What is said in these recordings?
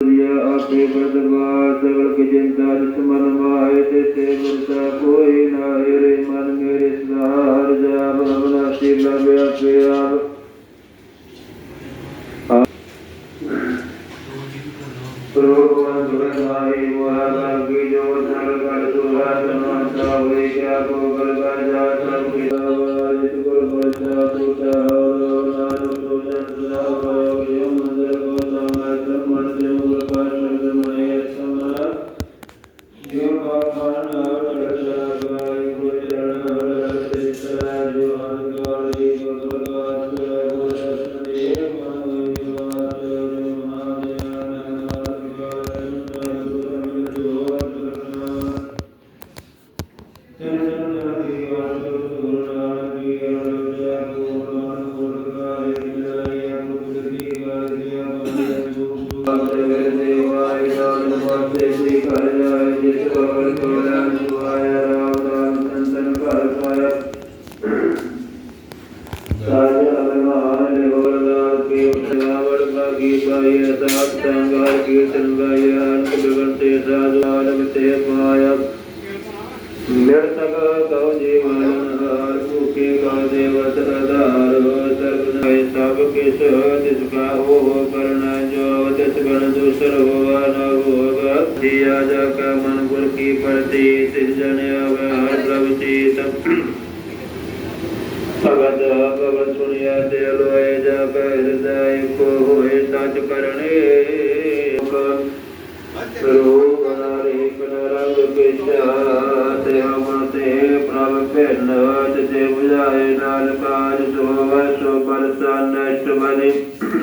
आपे बरदरबार सगल के जनता दुश्मन माए ते ते गुरता कोई ना रे मन मेरे सहार जा भवना शिव लागे आपे आप। प्रोवन दुरनाई वाला की जो धर कर दुहा तमाशा हुए क्या को बलगा जा सब के सवार इस गुरु बरसा तू चाहो नानु तुझन तो सुना भयो यम मंदर अष्टांगाल कीर्तन गायंत विवर्ते राजालवते माया निर्तक कवजी मानहार मुखे का देवत आधार सर्वनाय सब केश तिसका हो कर्ण जो तिस गण दूसर हो न होगा दिया जा का मन गुर की पड़ती तिस जन अवहर प्रवचित भगत भगत सुनिया देलो ਕੈ ਹਿਰਦੈ ਇਕ ਹੋਏ ਸੱਚ ਕਰਨੇ ਸਰੋਗ ਨਾ ਰਹਿ ਕਨ ਰੰਗ ਪੇਚਾ ਤੇ ਹਮ ਭਿੰਨ ਤੇ ਬੁਝਾਏ ਨਾਲ ਕਾਜ ਸੋ ਵਸੋ ਬਰਸਨ ਅਸ਼ਟਮਨੀ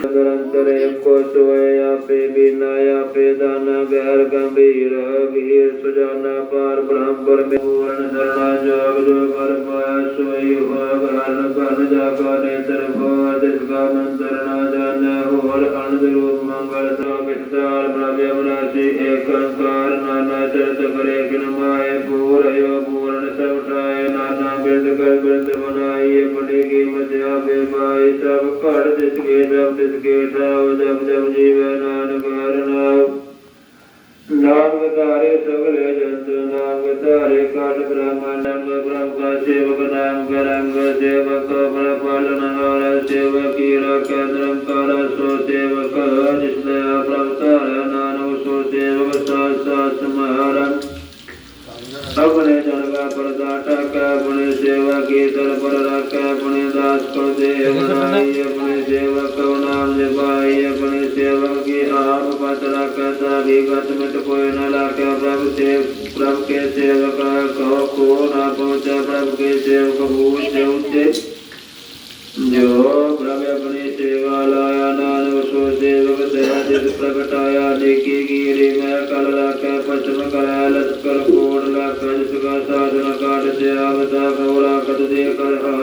ਨਿਰੰਤਰ ਏਕੋ ਸੋਏ ਆਪੇ ਬਿਨਾ ਆਪੇ ਦਾਨ ਗੈਰ ਗੰਭੀਰ ਵੀਰ ਸੁਜਾਨਾ ਪਾਰ ਬ੍ਰਹਮ ਪਰਮੇ ਪੂਰਨ ਸਰਣਾ ਜੋਗ ਜੋ ਕਰ ਪਾਇਆ ਸੋਈ ਹੋਗ ਹਰਨ ਕਨ ਜਾ ਕਾ ਨੇਤਰ ਭੋ ਤਿਸ ਕਾ ਮੰਤਰ ਨਾ ਹੋਰ ਅਨੰਦ ਰੂਪ ਮੰਗਲ ਸੋ ਵਿਚਾਰ ਪ੍ਰਭ ਅਵਨਾਸੀ ਏਕ ਓੰਕਾਰ ਨਾਨਾ ਚਰਤ ਕਰੇ ਕਿਨ ਮਾਏ ਪੂਰਯੋ ਬਿਰਦ ਕਰ ਬਿਰਦ ਬਨਾਈ ਆਪਣੀ ਕੀਮਤ ਆਪੇ ਪਾਈ ਸਭ ਘੜ ਤਿਸ ਕੇ ਜਬ ਤਿਸ ਕੇ ਠਾਉ ਜਬ ਜਬ ਜੀਵੈ ਨਾਨਕ ਹਰਿ ਨਾਮ। ਨਾਮ ਸਗਲੇ ਜੰਤ ਨਾਮ ਧਾਰੇ ਕਾਟ ਬ੍ਰਹਮਾਨੰਦ ਬ੍ਰਹਮ ਕਾ ਸੇਵਕ ਨਾਮ ਕਰੰਗ ਸੇਵਕ ਬਲ ਪਾਲਨ ਹਾਰ ਸੇਵਕੀ ਰਖੈ ਨਿਰੰਕਾਰ ਸੋ ਸੇਵਕ। कर पर रखे अपने दास को देव बनाई अपने सेवक को नाम जपाई अपने सेवक की आप बत राखे तारी बत मिट कोई न लाके प्रभु से प्रभु के सेवक को को न पहुँचे प्रभु के सेवक पूछे उसे जो प्रभु अपनी सेवा लाया नान सो जग प्रगटाया लेके गिरे मैं कल लाख पश्चिम करा लत कर कोट लाख जिसका साधन काट से आवता गौरा कत दे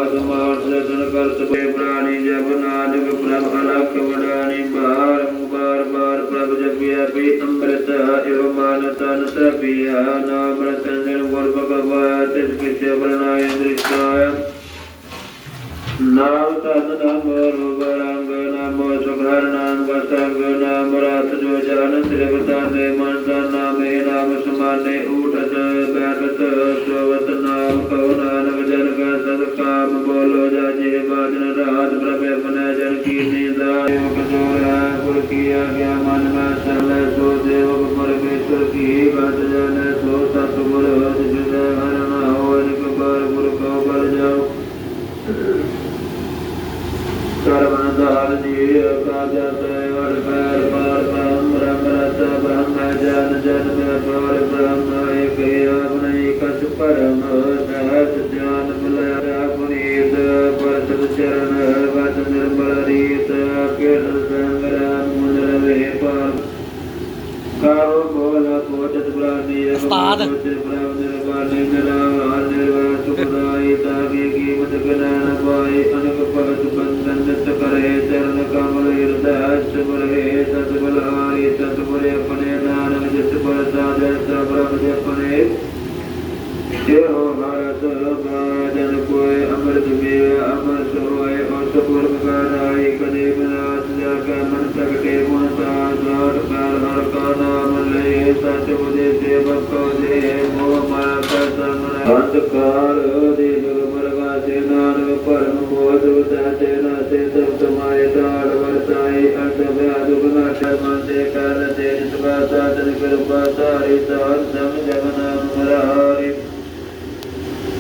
हाथ मार दर्शन कर सबे प्राणी जब नानक प्रभ अलख वडानी बार बार बार प्रभ जब व्यापी अमृत एव मानतन सपिया नाम रतन गुर भगवत तिस्कृत्य प्रणाय दृष्टाय नाम तन नाम रूप रंग नाम सुघर नाम वसन त्रिवतन मंडन मेनाव समाने उठत बैठत स्वत नाम पवनान वज़न का सद बोलो जाजे बाजन रात प्रभे मन जन की निंदा गुर किया गया मन में सरल सो देव परमेश्वर की बात जन सो तत्व सदचरण वच निर्मल रीत कारो बोल कोटत ब्राह्मी उस्ताद ब्राह्म निर्मल निराव निर्वाण सुखदाई तागे की मत कल्याण पाए अनक पगत बंधन नत करे चरण कमल हृदय सुमर हे सतबल हारी सतबल अपने नानक जिस पर साधन सब रब अपने हे हो भारत भारत। ਪਰ ਜਿਵੇਂ ਅਮਰ ਸਰੋਏ ਔਰ ਸਪੁਰ ਕਰਾਈ ਕਦੇ ਬਨਾਤ ਜਾ ਕੇ ਮਨ ਸਕਟੇ ਗੁਣ ਦਾ ਜੋਰ ਕਰ ਹਰ ਕਾ ਨਾਮ ਲਏ ਸਤ ਬੁਦੇ ਤੇ ਬਕੋ ਦੇ ਮੋਹ ਮਾਇਆ ਕਾ ਸਮਰ ਅੰਧਕਾਰ ਦੇ ਲਗ ਮਰਗਾ ਤੇ ਨਾਨਕ ਪਰਮ ਬੋਧ ਉਦਾ ਤੇ ਨਾ ਤੇ ਸਭ ਤੁਮਾਰੇ ਦਾੜ ਵਰਤਾਈ ਅੰਤ ਵਿਆਦ ਬਨਾ ਸ਼ਰਮਨ ਦੇ ਕਰ ਤੇ ਇਸ ਬਾਤ ਆਦਰ ਕਿਰਪਾ ਧਾਰੀ ਤਾਂ ਸਮ ਜਗਨਾ ਮਰਾਰੀ